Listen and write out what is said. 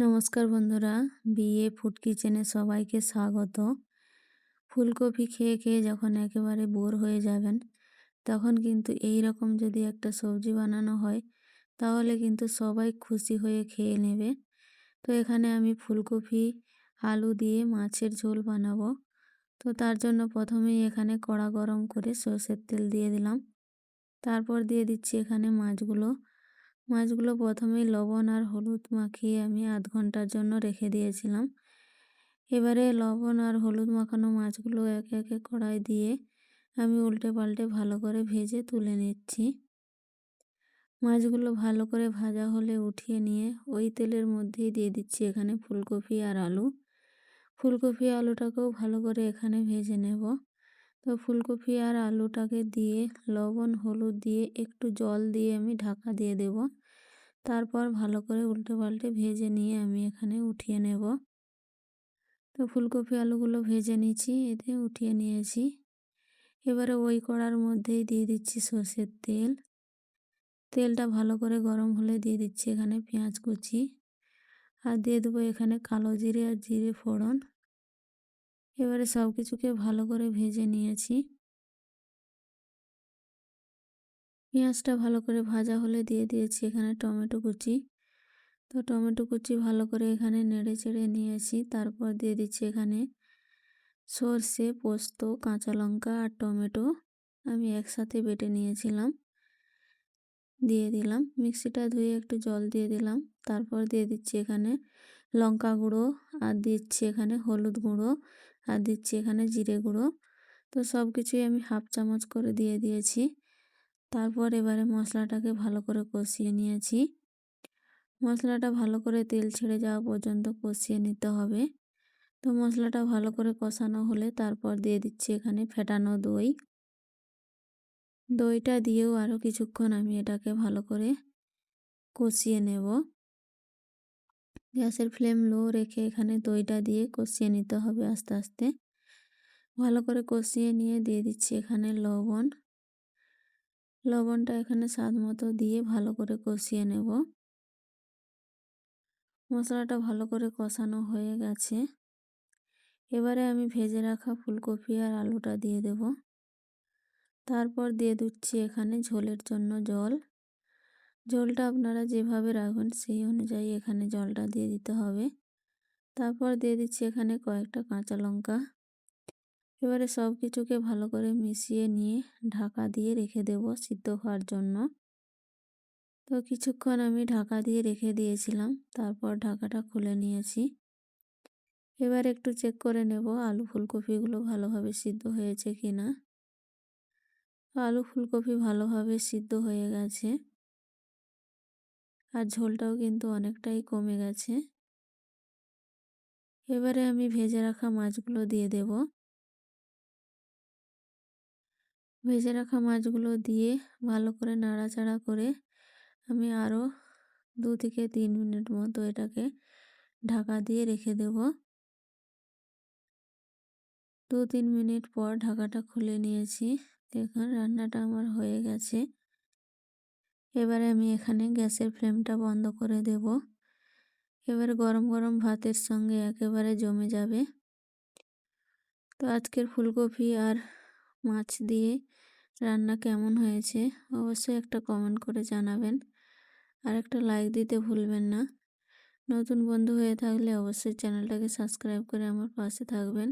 নমস্কার বন্ধুরা, বিয়ে ফুড কিচেনে সবাইকে স্বাগত। ফুলকপি খেয়ে খেয়ে যখন একেবারে বোর হয়ে যাবেন, তখন কিন্তু এই রকম যদি একটা সবজি বানানো হয়, তাহলে কিন্তু সবাই খুশি হয়ে খেয়ে নেবে। তো এখানে আমি ফুলকপি, আলু দিয়ে মাছের ঝোল বানাবো। তো তার জন্য প্রথমেই এখানে কড়া গরম করে সর্ষের তেল দিয়ে দিলাম। তারপর দিয়ে দিচ্ছি এখানে মাছগুলো। মাছগুলো প্রথমেই লবণ আর হলুদ মাখিয়ে আমি আধ ঘণ্টার জন্য রেখে দিয়েছিলাম। এবারে লবণ আর হলুদ মাখানো মাছগুলো একে একে কড়াই দিয়ে আমি উল্টে পাল্টে ভালো করে ভেজে তুলে নিচ্ছি। মাছগুলো ভালো করে ভাজা হলে উঠিয়ে নিয়ে ওই তেলের মধ্যেই দিয়ে দিচ্ছি এখানে ফুলকপি আর আলু। ফুলকপি আলুটাকেও ভালো করে এখানে ভেজে নেব। তো ফুলকপি আর আলুটাকে দিয়ে লবণ হলুদ দিয়ে একটু জল দিয়ে আমি ঢাকা দিয়ে দেব। তারপর ভালো করে উল্টে পাল্টে ভেজে নিয়ে আমি এখানে উঠিয়ে নেব। তো ফুলকপি আলুগুলো ভেজে নিচ্ছি এতে উঠিয়ে নিয়েছি। এবারে ওই কড়ার মধ্যেই দিয়ে দিচ্ছি সর্ষের তেল। তেলটা ভালো করে গরম হলে দিয়ে দিচ্ছি এখানে পেঁয়াজ কুচি। আর দিয়ে দেবো এখানে কালো জিরে আর জিরে ফোড়ন। এবারে সব কিছুকে ভালো করে ভেজে নিয়েছি। পেঁয়াজটা ভালো করে ভাজা হলে দিয়ে দিয়েছি এখানে টমেটো কুচি। তো টমেটো কুচি ভালো করে এখানে নেড়ে চেড়ে নিয়েছি। তারপর দিয়ে দিচ্ছি এখানে সর্ষে, পোস্ত, কাঁচা লঙ্কা আর টমেটো আমি একসাথে বেটে নিয়েছিলাম। দিয়ে দিলাম। মিক্সিটা ধুয়ে একটু জল দিয়ে দিলাম। তারপর দিয়ে দিচ্ছি এখানে লঙ্কা গুঁড়ো আর দিচ্ছি এখানে হলুদ গুঁড়ো আর দিচ্ছি এখানে জিরে গুঁড়ো। তো সব কিছুই আমি হাফ চামচ করে দিয়ে দিয়েছি। তারপর এবারে মশলাটাকে ভালো করে কষিয়ে নিয়েছি। মশলাটা ভালো করে তেল ছেড়ে যাওয়া পর্যন্ত কষিয়ে নিতে হবে। তো মশলাটা ভালো করে কষানো হলে তারপর দিয়ে দিচ্ছি এখানে ফেটানো দই। দইটা দিয়েও আরও কিছুক্ষণ আমি এটাকে ভালো করে কষিয়ে নেব। গ্যাসের ফ্লেম লো রেখে এখানে দইটা দিয়ে কষিয়ে নিতে হবে আস্তে আস্তে। ভালো করে কষিয়ে নিয়ে দিয়ে দিচ্ছি এখানে লবণ। লবণটা এখানে স্বাদ মতো দিয়ে ভালো করে কষিয়ে নেব। মশলাটা ভালো করে কষানো হয়ে গেছে। এবারে আমি ভেজে রাখা ফুলকপি আর আলুটা দিয়ে দেব। তারপর দিয়ে দিচ্ছি এখানে ঝোলের জন্য জল। জলটা আপনারা যেভাবে রাখবেন সেই অনুযায়ী এখানে জলটা দিয়ে দিতে হবে। তারপর দিয়ে দিচ্ছি এখানে কয়েকটা কাঁচা লঙ্কা। এবারে সব কিছুকে ভালো করে মিশিয়ে নিয়ে ঢাকা দিয়ে রেখে দেব সিদ্ধ হওয়ার জন্য। তো কিছুক্ষণ আমি ঢাকা দিয়ে রেখে দিয়েছিলাম, তারপর ঢাকাটা খুলে নিয়েছি। এবার একটু চেক করে নেব আলু ফুলকপিগুলো ভালোভাবে সিদ্ধ হয়েছে কি না আলু ফুলকপি ভালোভাবে সিদ্ধ হয়ে গেছে। আর ঝোলটাও কিন্তু অনেকটাই কমে গেছে। এবারে আমি ভেজে রাখা মাছগুলো দিয়ে দেব। ভেজে রাখা মাছগুলো দিয়ে ভালো করে নাড়াচাড়া করে আমি আরও দু থেকে তিন মিনিট মতো এটাকে ঢাকা দিয়ে রেখে দেব। দু তিন মিনিট পর ঢাকাটা খুলে নিয়েছি। দেখুন, রান্নাটা আমার হয়ে গেছে। এবারে আমি এখানে গ্যাসের ফ্লেমটা বন্ধ করে দেব। এবারে গরম গরম ভাতের সঙ্গে একেবারে জমে যাবে। তো আজকের ফুলকপি আর মাছ দিয়ে রান্না কেমন হয়েছে, অবশ্যই একটা কমেন্ট করে জানাবেন। আর একটা লাইক দিতে ভুলবেন না। নতুন বন্ধু হয়ে থাকলে অবশ্যই চ্যানেলটাকে সাবস্ক্রাইব করে আমার পাশে থাকবেন।